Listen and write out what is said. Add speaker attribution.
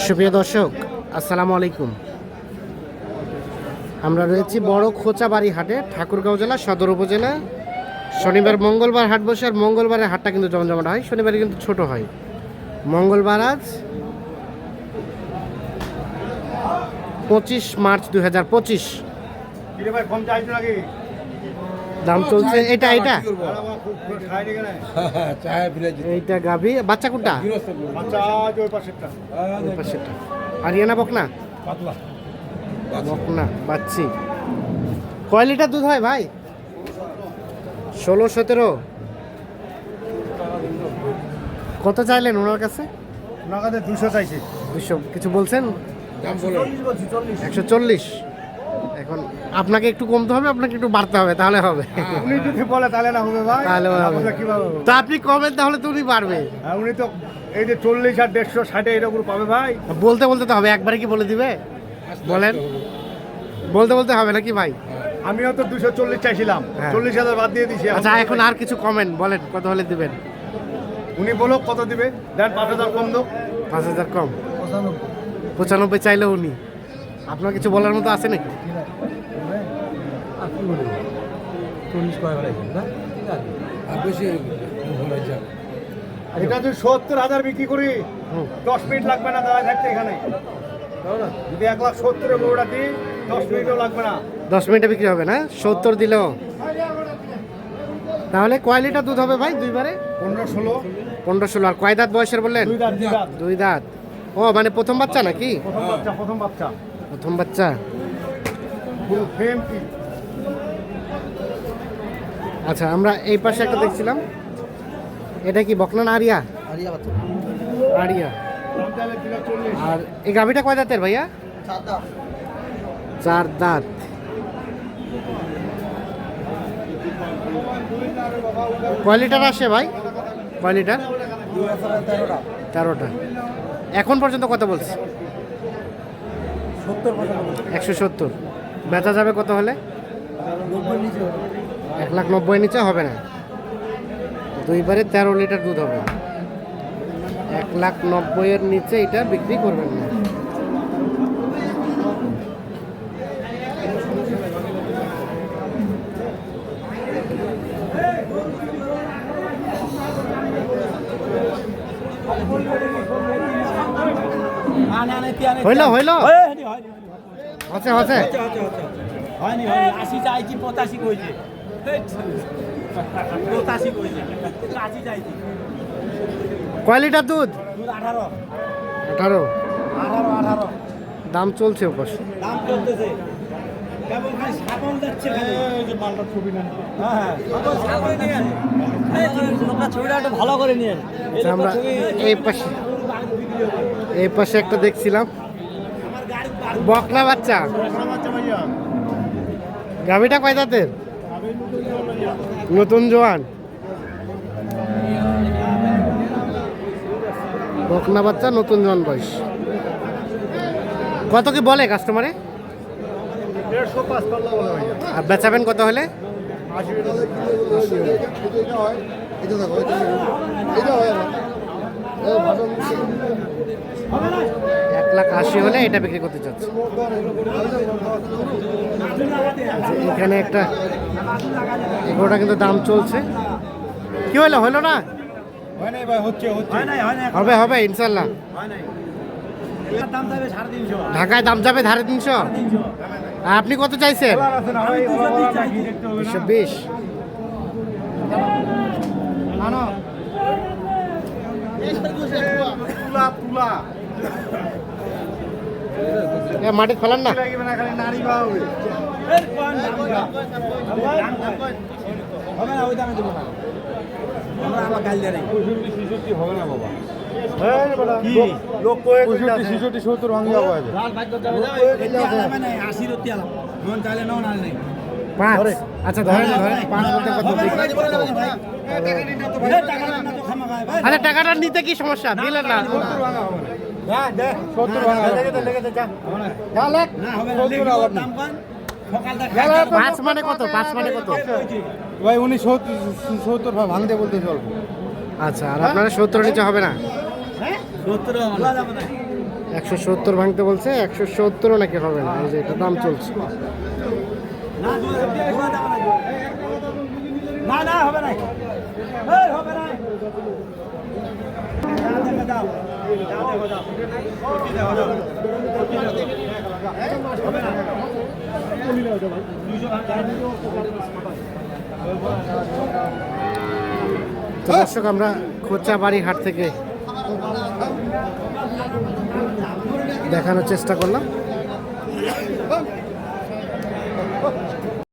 Speaker 1: সুপ্রিয় দর্শক, আসসালামু আলাইকুম। আমরা রয়েছি বড় খোঁচাবাড়ি হাটে, ঠাকুরগাঁও জেলা, সদর উপজেলা। শনিবার, মঙ্গলবার হাট বসে, আর মঙ্গলবারের হাটটা কিন্তু জমজমাট হয়। শনিবারে কিন্তু ছোট হয়। মঙ্গলবার আজ পঁচিশ মার্চ দু হাজার পঁচিশ। দাম চলছে। এটা এটা। এইটা গাভি। বাচ্চা কোনটা?
Speaker 2: বাচ্চা পাশেরটা।
Speaker 1: আরিয়ানা বকনা? বকনা বাচ্চি। কয় লিটার দুধ হয় ভাই? ষোলো সতেরো? কত চাইলেন ওনার কাছে?
Speaker 2: নাগাদে দুশো চাইছে।
Speaker 1: দুশো কিছু বলছেন? একশো চল্লিশ। এখন আপনাকে একটু কমতে হবে আপনাকে একটু বাড়তে হবে তাহলে হবে।
Speaker 2: উনি যদি বলে তাহলে না হবে ভাই।
Speaker 1: তাহলে হবে।
Speaker 2: কীভাবে
Speaker 1: তো আপনি কমেন তাহলে তো উনি পারবে
Speaker 2: হ্যাঁ, উনি তো এই যে চল্লিশ আর দেড়শো ষাটে এরকম পাবে ভাই।
Speaker 1: বলতে বলতে তো হবে একবারে কি বলে দিবে? বলেন। বলতে বলতে হবে নাকি ভাই?
Speaker 2: আমিও তো দুশো চল্লিশ চাইছিলাম।
Speaker 1: হ্যাঁ।
Speaker 2: চল্লিশ হাজার বাদ দিয়ে দিছি
Speaker 1: আচ্ছা এখন। আর কিছু কমেন বলেন কত হলে দিবেন?
Speaker 2: উনি বলো কত দিবে দেন পাঁচ হাজার কম দো
Speaker 1: পাঁচ হাজার কম। পঁচানব্বই চাইলে উনি। আপনার কিছু বলার মতো আছে নাকি?
Speaker 3: আর বেশি ভালো যাক
Speaker 2: এটা যদি সত্তর হাজার বিক্রি করি। দশ মিনিট লাগবে না দাঁড়ায় থাকতে এখানে। যদি এক লাখ সত্তরে গরুটা দিই দশ মিনিটও লাগবে না।
Speaker 1: দশ মিনিটে বিক্রি হবে না? সত্তর দিলেও। তাহলে কয় লিটার দুধ হবে ভাই দুইবারে?
Speaker 2: পনেরো ষোলো।
Speaker 1: পনেরো ষোলো। আর কয় দাঁত বয়সের বললেন?
Speaker 2: দুই দাঁত
Speaker 1: ও মানে প্রথম বাচ্চা নাকি?
Speaker 2: প্রথম বাচ্চা প্রথম বাচ্চা।
Speaker 1: প্রথম বাচ্চা।
Speaker 2: কি
Speaker 1: আচ্ছা আমরা এই পাশে একটা দেখছিলাম। এটা কি বকনা না আরিয়া? আরিয়া আর এই গাভিটা কয় দাঁতের ভাইয়া? চার দাঁত। কয় লিটার আসে ভাই? কয় লিটার? তেরোটা। এখন পর্যন্ত কত বলছে? একশো সত্তর। বেচা যাবে কত হলে? এক লাখ নব্বই নিচে হবে না। দুইবারে তেরো লিটার দুধ হবে। এক লাখ নব্বইয়ের নিচে এটা বিক্রি করবেন না। হইল হইল? আছে আছে
Speaker 4: হয়নি হয়নি। আশি চাইছি পঁচাশি কইছে। পঁচাশি কইছে আশি চাইছি
Speaker 1: কয় লিটার দুধ?
Speaker 4: আঠারো।
Speaker 1: আঠারো
Speaker 4: আঠারো
Speaker 1: দাম চলছে অবশ্য
Speaker 4: দাম চলতেছে
Speaker 1: আমরা এই পাশে এই পাশে একটা দেখছিলাম। বকনা বাচ্চা। গাভিটা কয় দাঁতের? নতুন জোয়ান? বকনা বাচ্চা, নতুন জোয়ান বয়স। কত কি বলে কাস্টমারে আর বেচাবেন কত হলে? এক লাখ আশি হলে এটা বিক্রি করতে চাচ্ছে। এখানে একটা এগুলোটা কিন্তু দাম চলছে। কি হলো হলো না? হবে হবে ইনশাল্লাহ।
Speaker 4: এটার দাম যাবে সাড়ে তিনশো।
Speaker 1: ঢাকায় আপনি কত চাইছেন?
Speaker 4: বিশ।
Speaker 1: মাটি ফেলান না।
Speaker 2: বা হবে?
Speaker 4: হবে না ওই দামে দেবো না আমরা আমার গাল দিয়ে নেই মন নাও না নেই
Speaker 1: পাঁচ আচ্ছা ধরেন ধরেন পাঁচ বলতে আচ্ছা টাকাটা নিতে কি সমস্যা দিলেন না
Speaker 2: সত্তর
Speaker 1: পাঁচ মানে কত? পাঁচ মানে কত?
Speaker 2: ভাই উনি সত্তর সত্তর ভাঙতে বলতে চলবো।
Speaker 1: আচ্ছা আর আপনারা সত্তর নিচে হবে না? একশো সত্তর ভাঙতে বলছে একশো সত্তরও নাকি হবে না? এই যে এটা দাম চলছে।
Speaker 4: না না না হবে না। হবে না। দাও দাও দাও
Speaker 1: দর্শক আমরা খোঁচাবাড়ি হাট থেকে দেখানোর চেষ্টা করলাম।